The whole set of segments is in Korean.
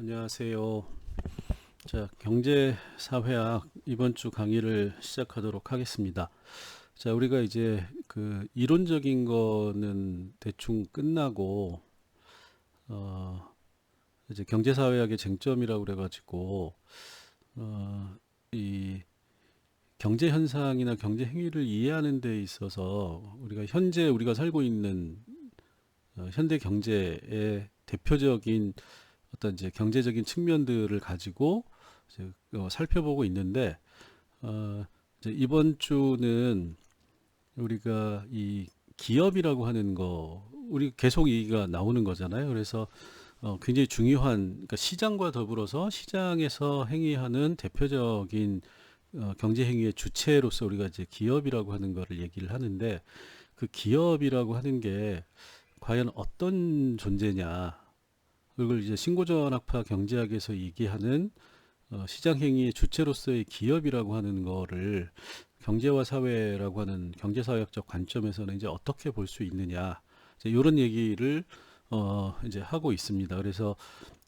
안녕하세요. 자, 경제사회학 이번 주 강의를 시작하도록 하겠습니다. 자, 우리가 이제 그 이론적인 거는 대충 끝나고, 어, 이제 경제사회학의 쟁점이라고 그래가지고, 어, 이 경제 현상이나 경제 행위를 이해하는 데 있어서 우리가 현재 우리가 살고 있는 어, 현대 경제의 대표적인 어떤 이제 경제적인 측면들을 가지고 이제 어, 살펴보고 있는데 어, 이제 이번 주는 우리가 이 기업이라고 하는 거 우리 계속 얘기가 나오는 거잖아요. 그래서 어, 굉장히 중요한 그러니까 시장과 더불어서 시장에서 행위하는 대표적인 어, 경제 행위의 주체로서 우리가 이제 기업이라고 하는 거를 얘기를 하는데 그 기업이라고 하는 게 과연 어떤 존재냐 그걸 이제 신고전학파 경제학에서 얘기하는 어, 시장 행위의 주체로서의 기업이라고 하는 거를 경제와 사회라고 하는 경제사회학적 관점에서는 이제 어떻게 볼 수 있느냐 이제 이런 얘기를 어 이제 하고 있습니다. 그래서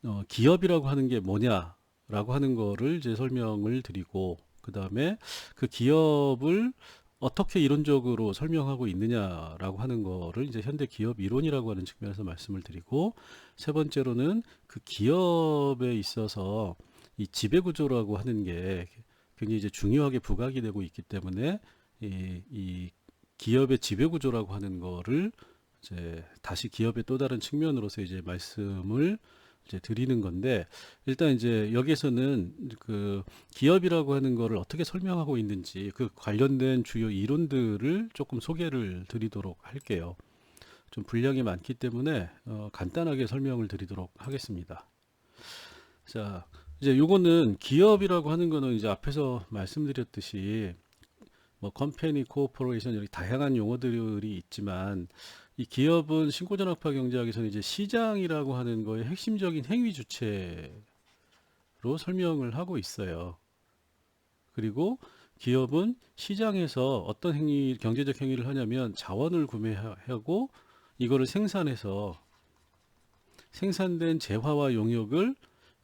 어 기업이라고 하는 게 뭐냐라고 하는 거를 이제 설명을 드리고 그 다음에 그 기업을 어떻게 이론적으로 설명하고 있느냐라고 하는 거를 이제 현대 기업 이론이라고 하는 측면에서 말씀을 드리고 세 번째로는 그 기업에 있어서 이 지배 구조라고 하는 게 굉장히 이제 중요하게 부각이 되고 있기 때문에 이, 이 기업의 지배 구조라고 하는 거를 이제 다시 기업의 또 다른 측면으로서 이제 말씀을 이제 드리는 건데 일단 이제 여기에서는 그 기업이라고 하는 거를 어떻게 설명하고 있는지 그 관련된 주요 이론들을 조금 소개를 드리도록 할게요. 좀 분량이 많기 때문에 어, 간단하게 설명을 드리도록 하겠습니다. 자, 이제 요거는 기업이라고 하는 거는 이제 앞에서 말씀드렸듯이 뭐 컴퍼니, 코퍼레이션 이렇게 다양한 용어들이 있지만 이 기업은 신고전학파 경제학에서는 이제 시장이라고 하는 거의 핵심적인 행위 주체로 설명을 하고 있어요. 그리고 기업은 시장에서 어떤 행위, 경제적 행위를 하냐면 자원을 구매하고 이거를 생산해서 생산된 재화와 용역을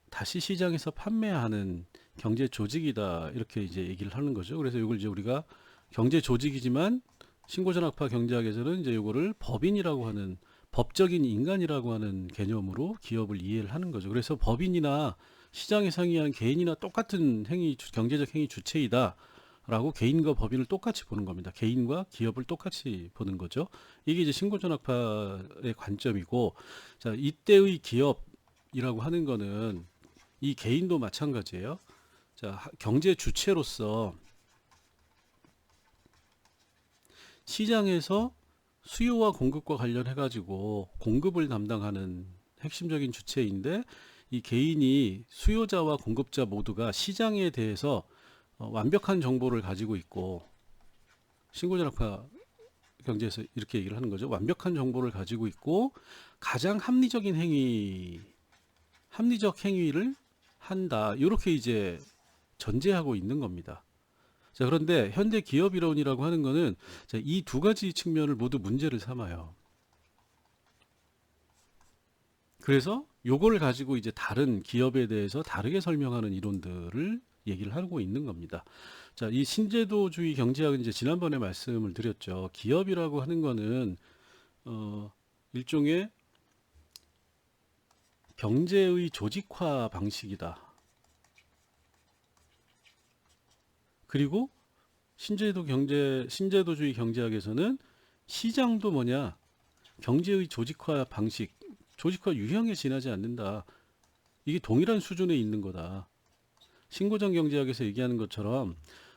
다시 시장에서 판매하는 경제 조직이다 이렇게 이제 얘기를 하는 거죠. 그래서 이걸 이제 우리가 경제 조직이지만 신고전학파 경제학에서는 이제 이거를 법인이라고 하는 법적인 인간이라고 하는 개념으로 기업을 이해를 하는 거죠. 그래서 법인이나 시장에 상의한 개인이나 똑같은 행위 경제적 행위 주체이다. 라고 개인과 법인을 똑같이 보는 겁니다. 개인과 기업을 똑같이 보는 거죠. 이게 이제 신고전학파의 관점이고, 자, 이때의 기업이라고 하는 거는 이 개인도 마찬가지예요. 자, 경제 주체로서 시장에서 수요와 공급과 관련해 가지고 공급을 담당하는 핵심적인 주체인데 이 개인이 수요자와 공급자 모두가 시장에 대해서 어, 완벽한 정보를 가지고 있고 신고전학파 경제에서 이렇게 얘기를 하는 거죠. 완벽한 정보를 가지고 있고 가장 합리적인 행위, 합리적 행위를 한다. 이렇게 이제 전제하고 있는 겁니다. 자, 그런데 현대 기업 이론이라고 하는 거는 이 두 가지 측면을 모두 문제를 삼아요. 그래서 요걸 가지고 이제 다른 기업에 대해서 다르게 설명하는 이론들을 얘기를 하고 있는 겁니다. 자, 이 신제도주의 경제학은 이제 지난번에 말씀을 드렸죠. 기업이라고 하는 거는 어, 일종의 경제의 조직화 방식이다. 그리고 신제도 경제 신제도주의 경제학에서는 시장도 뭐냐 경제의 조직화 방식 조직화 유형에 지나지 않는다. 이게 동일한 수준에 있는 거다. 신고정 경제학에서 얘기하는 것처럼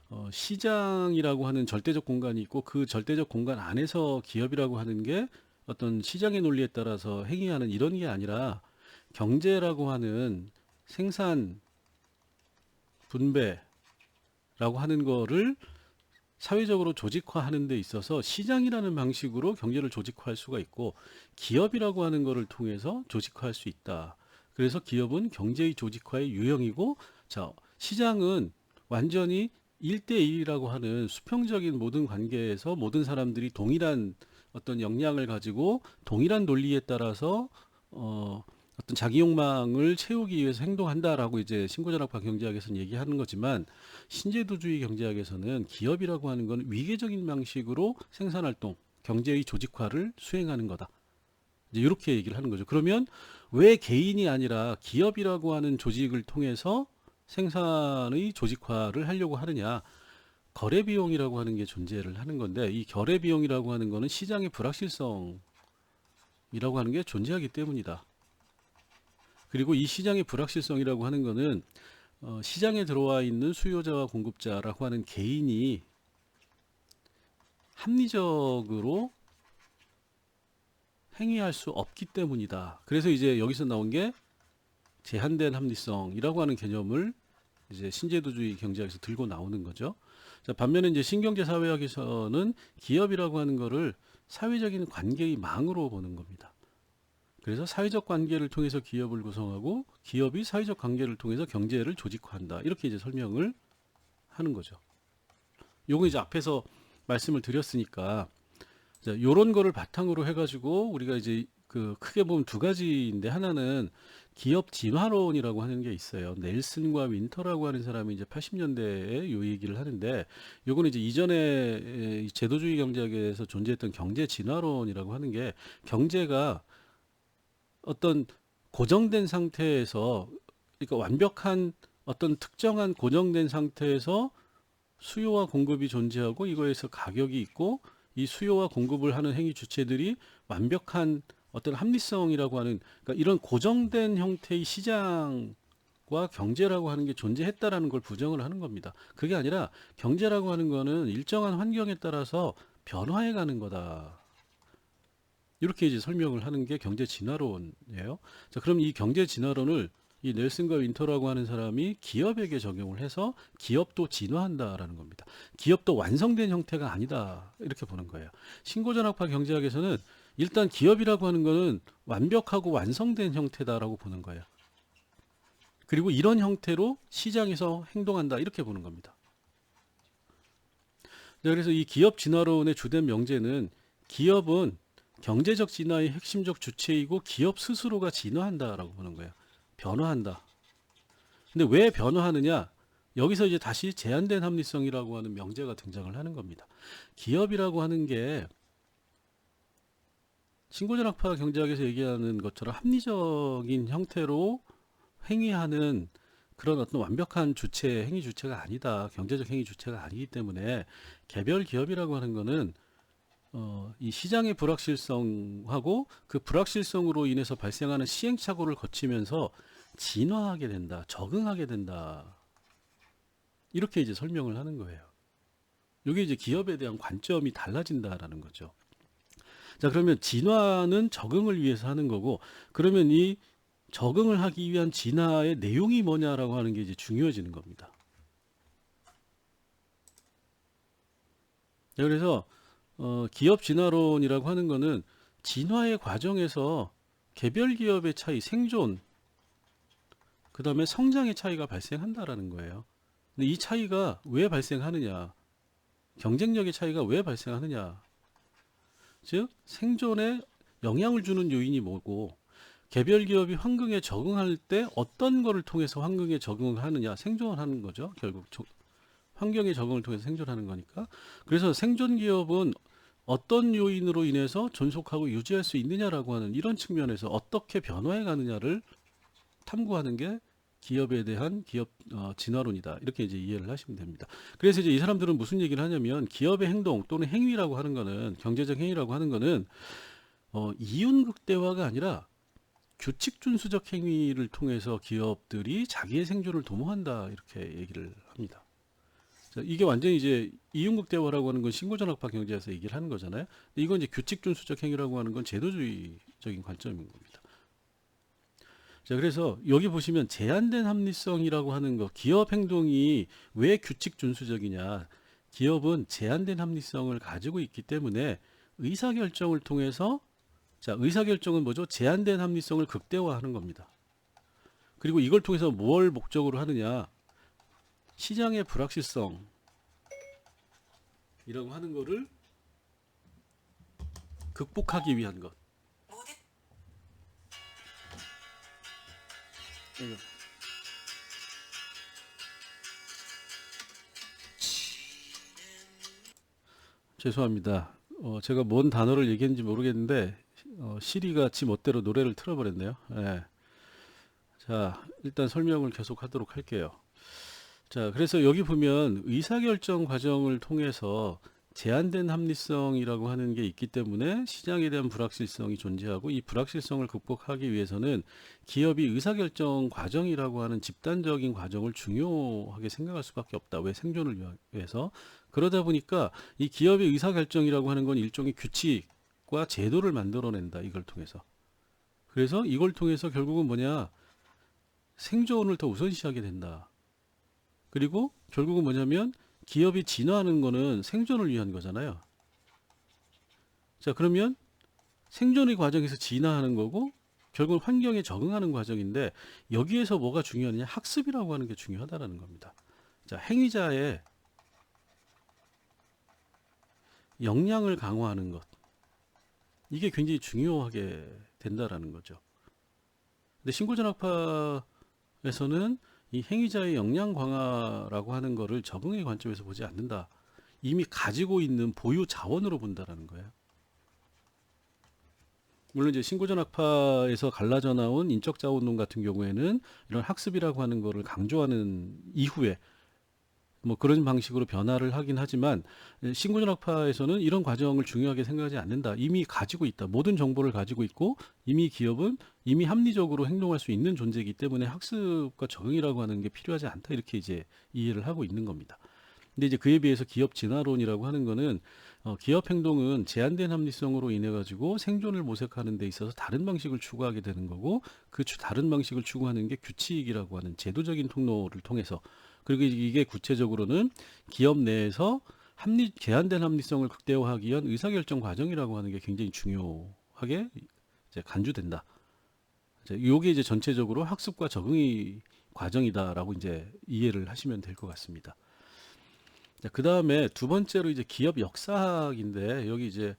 어, 시장이라고 하는 절대적 공간이 있고 그 절대적 공간 안에서 기업이라고 하는 게 어떤 시장의 논리에 따라서 행위하는 이런 게 아니라 경제라고 하는 생산 분배 라고 하는 거를 사회적으로 조직화하는 데 있어서 시장이라는 방식으로 경제를 조직화할 수가 있고 기업이라고 하는 거를 통해서 조직화할 수 있다. 그래서 기업은 경제의 조직화의 유형이고 자, 시장은 완전히 1대1이라고 하는 수평적인 모든 관계에서 모든 사람들이 동일한 어떤 역량을 가지고 동일한 논리에 따라서 어, 어떤 자기 욕망을 채우기 위해서 행동한다라고 이제 신고전학파 경제학에서는 얘기하는 거지만 신제도주의 경제학에서는 기업이라고 하는 건 위계적인 방식으로 생산 활동, 경제의 조직화를 수행하는 거다. 이제 이렇게 얘기를 하는 거죠. 그러면 왜 개인이 아니라 기업이라고 하는 조직을 통해서 생산의 조직화를 하려고 하느냐? 거래 비용이라고 하는 게 존재를 하는 건데 이 거래 비용이라고 하는 거는 시장의 불확실성이라고 하는 게 존재하기 때문이다. 그리고 이 시장의 불확실성이라고 하는 거는 어, 시장에 들어와 있는 수요자와 공급자라고 하는 개인이 합리적으로 행위할 수 없기 때문이다. 그래서 이제 여기서 나온 게 제한된 합리성이라고 하는 개념을 이제 신제도주의 경제학에서 들고 나오는 거죠. 자, 반면에 이제 신경제 사회학에서는 기업이라고 하는 거를 사회적인 관계의 망으로 보는 겁니다. 그래서 사회적 관계를 통해서 기업을 구성하고 기업이 사회적 관계를 통해서 경제를 조직화한다. 이렇게 이제 설명을 하는 거죠. 요거 이제 앞에서 말씀을 드렸으니까 자, 요런 거를 바탕으로 해가지고 우리가 이제 그 크게 보면 두 가지인데 하나는 기업 진화론이라고 하는 게 있어요. 넬슨과 윈터라고 하는 사람이 이제 80년대에 요 얘기를 하는데 요거는 이제 이전에 이 제도주의 경제학에서 존재했던 경제 진화론이라고 하는 게 경제가 어떤 고정된 상태에서 그러니까 완벽한 어떤 특정한 고정된 상태에서 수요와 공급이 존재하고 이거에서 가격이 있고 이 수요와 공급을 하는 행위 주체들이 완벽한 어떤 합리성이라고 하는 그러니까 이런 고정된 형태의 시장과 경제라고 하는 게 존재했다라는 걸 부정을 하는 겁니다. 그게 아니라 경제라고 하는 거는 일정한 환경에 따라서 변화해 가는 거다. 이렇게 이제 설명을 하는 게 경제 진화론이에요. 자, 그럼 이 경제 진화론을 이 넬슨과 윈터라고 하는 사람이 기업에게 적용을 해서 기업도 진화한다라는 겁니다. 기업도 완성된 형태가 아니다. 이렇게 보는 거예요. 신고전학파 경제학에서는 일단 기업이라고 하는 거는 완벽하고 완성된 형태다라고 보는 거예요. 그리고 이런 형태로 시장에서 행동한다. 이렇게 보는 겁니다. 네, 그래서 이 기업 진화론의 주된 명제는 기업은 경제적 진화의 핵심적 주체이고 기업 스스로가 진화한다라고 보는 거예요. 변화한다. 근데 왜 변화하느냐? 여기서 이제 다시 제한된 합리성이라고 하는 명제가 등장을 하는 겁니다. 기업이라고 하는 게 신고전학파 경제학에서 얘기하는 것처럼 합리적인 형태로 행위하는 그런 어떤 완벽한 주체, 행위 주체가 아니다. 경제적 행위 주체가 아니기 때문에 개별 기업이라고 하는 거는 어, 이 시장의 불확실성하고 그 불확실성으로 인해서 발생하는 시행착오를 거치면서 진화하게 된다, 적응하게 된다. 이렇게 이제 설명을 하는 거예요. 이게 이제 기업에 대한 관점이 달라진다라는 거죠. 자, 그러면 진화는 적응을 위해서 하는 거고, 그러면 이 적응을 하기 위한 진화의 내용이 뭐냐라고 하는 게 이제 중요해지는 겁니다. 자, 그래서 어, 기업 진화론이라고 하는 거는 진화의 과정에서 개별 기업의 차이, 생존, 그 다음에 성장의 차이가 발생한다라는 거예요. 근데 이 차이가 왜 발생하느냐? 경쟁력의 차이가 왜 발생하느냐? 즉, 생존에 영향을 주는 요인이 뭐고, 개별 기업이 환경에 적응할 때 어떤 거를 통해서 환경에 적응을 하느냐? 생존을 하는 거죠. 결국 조- 환경의 적응을 통해서 생존하는 거니까. 그래서 생존 기업은 어떤 요인으로 인해서 존속하고 유지할 수 있느냐라고 하는 이런 측면에서 어떻게 변화해 가느냐를 탐구하는 게 기업에 대한 기업 어, 진화론이다 이렇게 이제 이해를 하시면 됩니다. 그래서 이제 이 사람들은 무슨 얘기를 하냐면 기업의 행동 또는 행위라고 하는 거는 경제적 행위라고 하는 거는 어, 이윤 극대화가 아니라 규칙 준수적 행위를 통해서 기업들이 자기의 생존을 도모한다 이렇게 얘기를 이게 완전히 이제 이윤국 대화라고 하는 건 신고전학파 경제에서 얘기를 하는 거잖아요. 근데 이건 이제 규칙 준수적 행위라고 하는 건 제도주의적인 관점인 겁니다. 자, 그래서 여기 보시면 제한된 합리성이라고 하는 거, 기업 행동이 왜 규칙 준수적이냐? 기업은 제한된 합리성을 가지고 있기 때문에 의사결정을 통해서 자, 의사결정은 뭐죠? 제한된 합리성을 극대화하는 겁니다. 그리고 이걸 통해서 뭘 목적으로 하느냐? 시장의 불확실성 이라고 하는 거를 극복하기 위한 것. 죄송합니다. 어, 제가 뭔 단어를 얘기했는지 모르겠는데 어, 시리가 지 멋대로 노래를 틀어버렸네요. 예. 자, 일단 설명을 계속하도록 할게요. 자, 그래서 여기 보면 의사결정 과정을 통해서 제한된 합리성이라고 하는 게 있기 때문에 시장에 대한 불확실성이 존재하고 이 불확실성을 극복하기 위해서는 기업이 의사결정 과정이라고 하는 집단적인 과정을 중요하게 생각할 수밖에 없다. 왜 생존을 위해서 그러다 보니까 이 기업의 의사결정이라고 하는 건 일종의 규칙과 제도를 만들어낸다. 이걸 통해서 그래서 이걸 통해서 결국은 뭐냐 생존을 더 우선시하게 된다. 그리고 결국은 뭐냐면 기업이 진화하는 거는 생존을 위한 거잖아요. 자, 그러면 생존의 과정에서 진화하는 거고 결국은 환경에 적응하는 과정인데 여기에서 뭐가 중요하냐? 학습이라고 하는 게 중요하다라는 겁니다. 자, 행위자의 역량을 강화하는 것. 이게 굉장히 중요하게 된다라는 거죠. 근데 신고전학파에서는 이 행위자의 역량 강화라고 하는 거를 적응의 관점에서 보지 않는다. 이미 가지고 있는 보유 자원으로 본다라는 거예요. 물론 이제 신고전 학파에서 갈라져 나온 인적 자원론 같은 경우에는 이런 학습이라고 하는 거를 강조하는 이후에 뭐 그런 방식으로 변화를 하긴 하지만 신고전학파에서는 이런 과정을 중요하게 생각하지 않는다. 이미 가지고 있다. 모든 정보를 가지고 있고 이미 기업은 이미 합리적으로 행동할 수 있는 존재이기 때문에 학습과 적응이라고 하는 게 필요하지 않다. 이렇게 이제 이해를 하고 있는 겁니다. 근데 이제 그에 비해서 기업 진화론이라고 하는 거는 어, 기업 행동은 제한된 합리성으로 인해 가지고 생존을 모색하는 데 있어서 다른 방식을 추구하게 되는 거고 그 추- 다른 방식을 추구하는 게 규칙이라고 하는 제도적인 통로를 통해서 그리고 이게 구체적으로는 기업 내에서 합리 제한된 합리성을 극대화하기 위한 의사결정 과정이라고 하는 게 굉장히 중요하게 이제 간주된다. 이제 요게 이제 전체적으로 학습과 적응의 과정이다라고 이제 이해를 하시면 될 것 같습니다. 그 다음에 두 번째로 이제 기업 역사학인데 여기 이제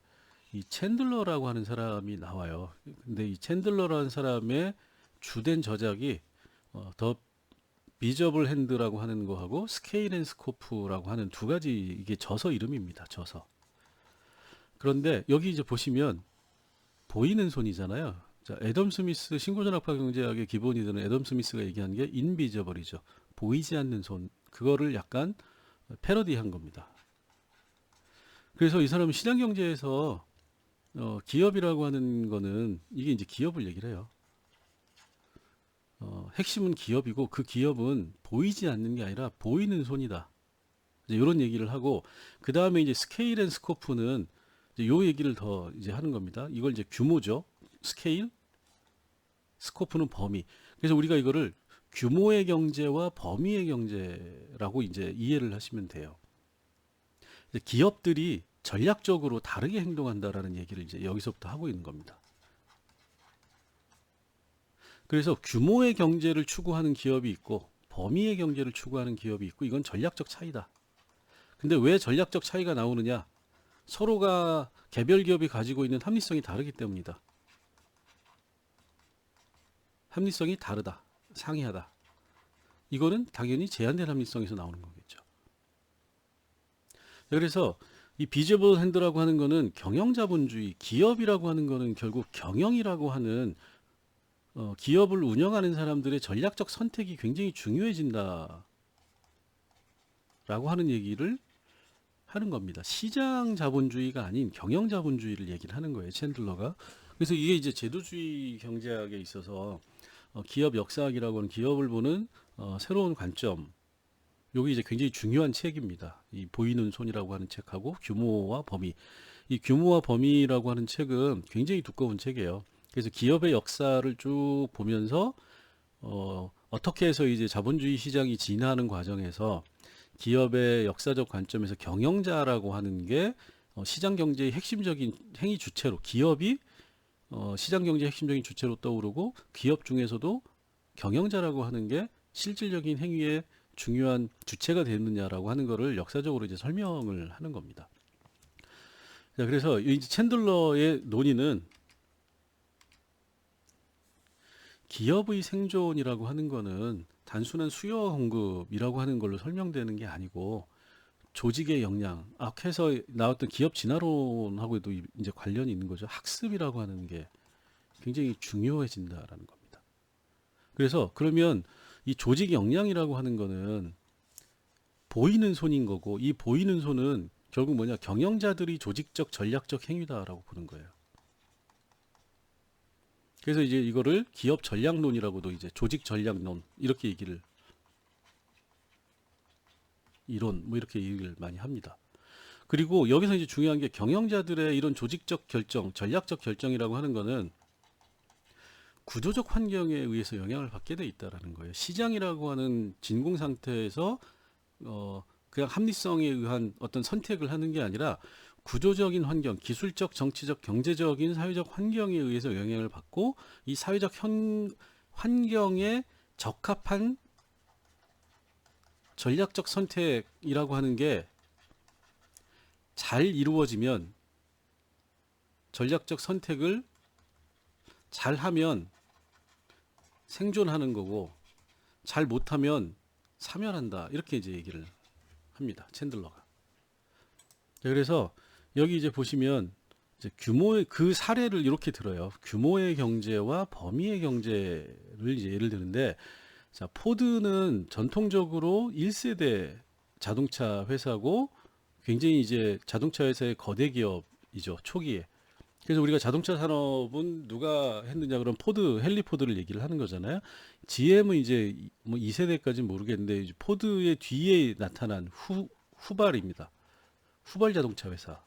이 챈들러라고 하는 사람이 나와요. 근데 이 챈들러라는 사람의 주된 저작이 어, 더 비저블 핸드라고 하는 거하고 스케일 앤 스코프라고 하는 두 가지 이게 저서 이름입니다. 저서. 그런데 여기 이제 보시면 보이는 손이잖아요. 자, 애덤 스미스 신고전학파 경제학의 기본이 되는 애덤 스미스가 얘기한 게 인비저블이죠. 보이지 않는 손. 그거를 약간 패러디한 겁니다. 그래서 이 사람은 시장 경제에서 어, 기업이라고 하는 거는 이게 이제 기업을 얘기를 해요. 어, 핵심은 기업이고 그 기업은 보이지 않는 게 아니라 보이는 손이다. 이제 이런 얘기를 하고 그 다음에 이제 스케일 앤 스코프는 이제 요 얘기를 더 이제 하는 겁니다. 이걸 이제 규모죠. 스케일, 스코프는 범위. 그래서 우리가 이거를 규모의 경제와 범위의 경제라고 이제 이해를 하시면 돼요. 기업들이 전략적으로 다르게 행동한다라는 얘기를 이제 여기서부터 하고 있는 겁니다. 그래서 규모의 경제를 추구하는 기업이 있고 범위의 경제를 추구하는 기업이 있고 이건 전략적 차이다. 근데 왜 전략적 차이가 나오느냐? 서로가 개별 기업이 가지고 있는 합리성이 다르기 때문이다. 합리성이 다르다. 상이하다. 이거는 당연히 제한된 합리성에서 나오는 거겠죠. 그래서 이 비저블 핸드라고 하는 거는 경영자본주의, 기업이라고 하는 거는 결국 경영이라고 하는 어, 기업을 운영하는 사람들의 전략적 선택이 굉장히 중요해진다. 라고 하는 얘기를 하는 겁니다. 시장 자본주의가 아닌 경영 자본주의를 얘기를 하는 거예요. 챈들러가. 그래서 이게 이제 제도주의 경제학에 있어서 어, 기업 역사학이라고 하는 기업을 보는 어, 새로운 관점. 요게 이제 굉장히 중요한 책입니다. 이 보이는 손이라고 하는 책하고 규모와 범위. 이 규모와 범위라고 하는 책은 굉장히 두꺼운 책이에요. 그래서 기업의 역사를 쭉 보면서 어, 어떻게 해서 이제 자본주의 시장이 진화하는 과정에서 기업의 역사적 관점에서 경영자라고 하는 게 어, 시장 경제의 핵심적인 행위 주체로 기업이 어, 시장 경제의 핵심적인 주체로 떠오르고 기업 중에서도 경영자라고 하는 게 실질적인 행위의 중요한 주체가 되느냐라고 하는 거를 역사적으로 이제 설명을 하는 겁니다. 자, 그래서 이 챈들러의 논의는 기업의 생존이라고 하는 거는 단순한 수요와 공급이라고 하는 걸로 설명되는 게 아니고 조직의 역량, 앞에서 나왔던 기업 진화론하고도 이- 이제 관련이 있는 거죠. 학습이라고 하는 게 굉장히 중요해진다라는 겁니다. 그래서 그러면 이 조직 역량이라고 하는 거는 보이는 손인 거고 이 보이는 손은 결국 뭐냐 경영자들이 조직적 전략적 행위다라고 보는 거예요. 그래서 이제 이거를 기업 전략론이라고도 이제 조직 전략론 이렇게 얘기를 이론 뭐 이렇게 얘기를 많이 합니다. 그리고 여기서 이제 중요한 게 경영자들의 이런 조직적 결정, 전략적 결정이라고 하는 거는 구조적 환경에 의해서 영향을 받게 돼 있다라는 거예요. 시장이라고 하는 진공 상태에서 어 그냥 합리성에 의한 어떤 선택을 하는 게 아니라 구조적인 환경, 기술적, 정치적, 경제적인 사회적 환경에 의해서 영향을 받고 이 사회적 현, 환경에 적합한 전략적 선택이라고 하는 게 잘 이루어지면 전략적 선택을 잘 하면 생존하는 거고 잘 못하면 사면한다. 이렇게 이제 얘기를 합니다. 챈들러가. 자, 그래서 여기 이제 보시면 이제 규모의 그 사례를 이렇게 들어요 규모의 경제와 범위의 경제를 이제 예를 드는데 자 포드는 전통적으로 1세대 자동차 회사고 굉장히 이제 자동차 회사의 거대 기업이죠 초기에 그래서 우리가 자동차 산업은 누가 했느냐 그럼 포드 헨리 포드를 얘기를 하는 거잖아요. GM은 이제 뭐 2세대까지는 모르겠는데 포드의 뒤에 나타난 후 후발입니다. 후발 자동차 회사.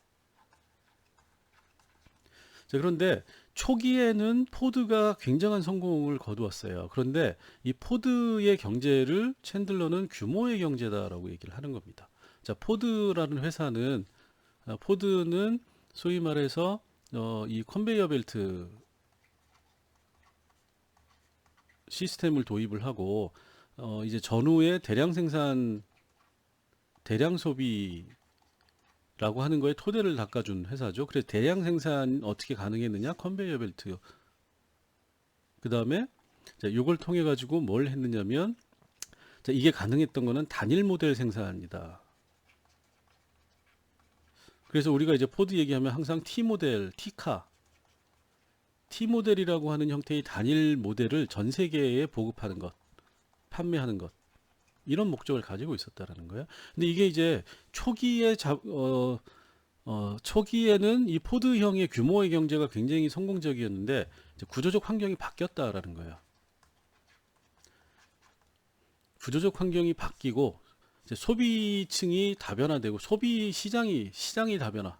자, 그런데 초기에는 포드가 굉장한 성공을 거두었어요. 그런데 이 포드의 경제를 챈들러는 규모의 경제다라고 얘기를 하는 겁니다. 자, 포드라는 회사는 아, 포드는 소위 말해서 어, 이 컨베이어 벨트 시스템을 도입을 하고 어, 이제 전후에 대량 생산 대량 소비 라고 하는 거에 토대를 닦아준 회사죠. 그래서 대량 생산 어떻게 가능했느냐? 컨베이어 벨트. 그 다음에 이걸 통해 가지고 뭘 했느냐면 자, 이게 가능했던 거는 단일 모델 생산이다. 그래서 우리가 이제 포드 얘기하면 항상 T 모델, T카, T 모델이라고 하는 형태의 단일 모델을 전 세계에 보급하는 것, 판매하는 것 이런 목적을 가지고 있었다라는 거예요. 근데 이게 이제 초기에 자, 어, 어, 초기에는 이 포드형의 규모의 경제가 굉장히 성공적이었는데 구조적 환경이 바뀌었다라는 거예요. 구조적 환경이 바뀌고 소비층이 다변화되고 소비 시장이 시장이 다변화.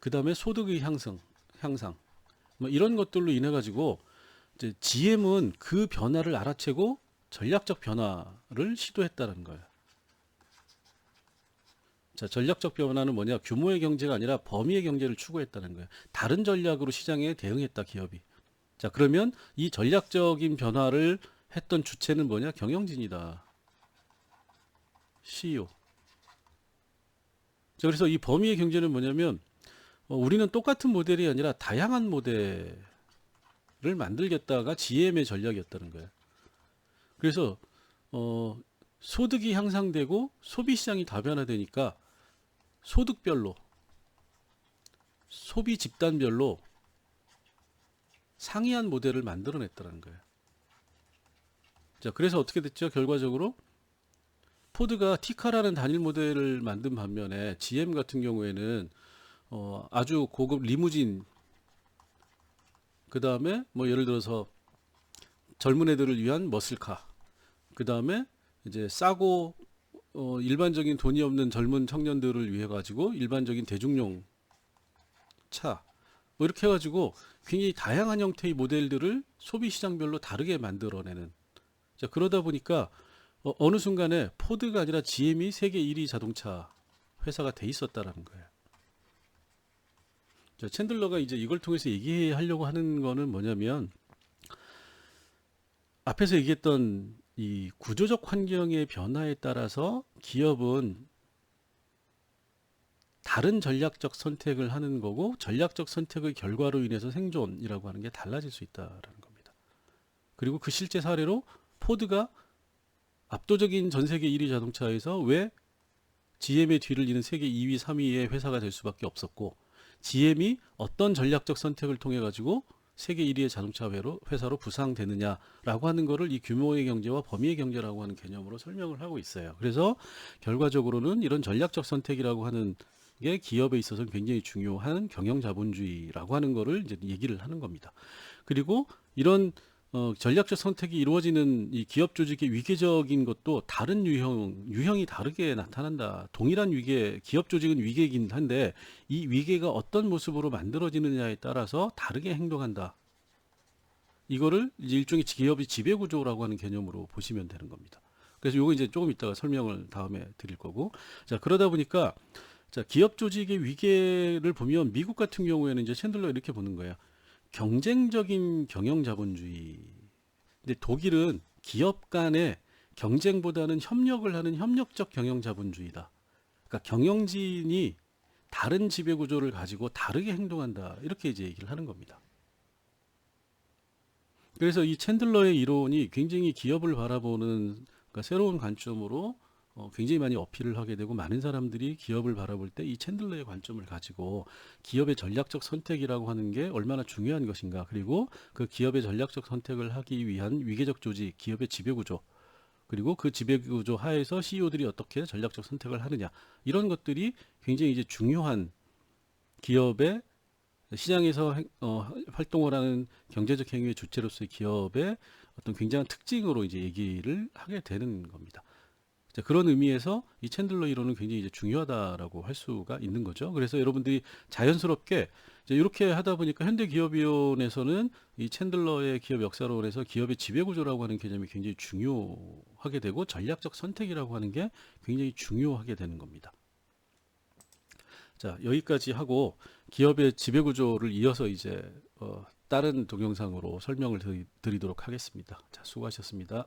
그 다음에 소득의 향상, 향상, 뭐 이런 것들로 인해 가지고 이제 GM은 그 변화를 알아채고 전략적 변화를 시도했다는 거예요. 자, 전략적 변화는 뭐냐? 규모의 경제가 아니라 범위의 경제를 추구했다는 거예요. 다른 전략으로 시장에 대응했다 기업이. 자, 그러면 이 전략적인 변화를 했던 주체는 뭐냐? 경영진이다. CEO. 자, 그래서 이 범위의 경제는 뭐냐면 어, 우리는 똑같은 모델이 아니라 다양한 모델 을 만들겠다가 GM의 전략이었다는 거예요. 그래서 어, 소득이 향상되고 소비 시장이 다변화되니까 소득별로 소비 집단별로 상이한 모델을 만들어냈다는 거예요. 자, 그래서 어떻게 됐죠? 결과적으로 포드가 티카라는 단일 모델을 만든 반면에 GM 같은 경우에는 어, 아주 고급 리무진 그 다음에 뭐 예를 들어서 젊은 애들을 위한 머슬카 그 다음에 이제 싸고 어, 일반적인 돈이 없는 젊은 청년들을 위해 가지고 일반적인 대중용 차 뭐 이렇게 해가지고 굉장히 다양한 형태의 모델들을 소비 시장별로 다르게 만들어내는 자 그러다 보니까 어, 어느 순간에 포드가 아니라 GM이 세계 1위 자동차 회사가 돼 있었다라는 거예요. 자, 챈들러가 이제 이걸 통해서 얘기하려고 하는 거는 뭐냐면 앞에서 얘기했던 이 구조적 환경의 변화에 따라서 기업은 다른 전략적 선택을 하는 거고 전략적 선택의 결과로 인해서 생존이라고 하는 게 달라질 수 있다라는 겁니다. 그리고 그 실제 사례로 포드가 압도적인 전 세계 1위 자동차에서 왜 GM의 뒤를 이는 세계 2위, 3위의 회사가 될 수밖에 없었고 GM이 어떤 전략적 선택을 통해 가지고 세계 1위의 자동차 회사로 부상되느냐라고 하는 거를 이 규모의 경제와 범위의 경제라고 하는 개념으로 설명을 하고 있어요. 그래서 결과적으로는 이런 전략적 선택이라고 하는 게 기업에 있어서는 굉장히 중요한 경영 자본주의라고 하는 거를 이제 얘기를 하는 겁니다. 그리고 이런 어, 전략적 선택이 이루어지는 이 기업 조직의 위계적인 것도 다른 유형, 유형이 다르게 나타난다. 동일한 위계, 기업 조직은 위계이긴 한데 이 위계가 어떤 모습으로 만들어지느냐에 따라서 다르게 행동한다. 이거를 이제 일종의 기업의 지배 구조라고 하는 개념으로 보시면 되는 겁니다. 그래서 요거 이제 조금 이따가 설명을 다음에 드릴 거고. 자, 그러다 보니까 자, 기업 조직의 위계를 보면 미국 같은 경우에는 이제 챈들러 이렇게 보는 거예요. 경쟁적인 경영 자본주의. 근데 독일은 기업 간의 경쟁보다는 협력을 하는 협력적 경영 자본주의다. 그러니까 경영진이 다른 지배 구조를 가지고 다르게 행동한다. 이렇게 이제 얘기를 하는 겁니다. 그래서 이 챈들러의 이론이 굉장히 기업을 바라보는 그러니까 새로운 관점으로 어, 굉장히 많이 어필을 하게 되고 많은 사람들이 기업을 바라볼 때 이 챈들러의 관점을 가지고 기업의 전략적 선택이라고 하는 게 얼마나 중요한 것인가 그리고 그 기업의 전략적 선택을 하기 위한 위계적 조직, 기업의 지배 구조 그리고 그 지배 구조 하에서 CEO들이 어떻게 전략적 선택을 하느냐 이런 것들이 굉장히 이제 중요한 기업의 시장에서 행- 어, 활동을 하는 경제적 행위의 주체로서의 기업의 어떤 굉장한 특징으로 이제 얘기를 하게 되는 겁니다. 자, 그런 의미에서 이 챈들러 이론은 굉장히 이제 중요하다라고 할 수가 있는 거죠. 그래서 여러분들이 자연스럽게 이렇게 하다 보니까 현대기업위원회에서는 이 챈들러의 기업 역사론에서 기업의 지배 구조라고 하는 개념이 굉장히 중요하게 되고 전략적 선택이라고 하는 게 굉장히 중요하게 되는 겁니다. 자, 여기까지 하고 기업의 지배 구조를 이어서 이제 어, 다른 동영상으로 설명을 드리, 드리도록 하겠습니다. 자, 수고하셨습니다.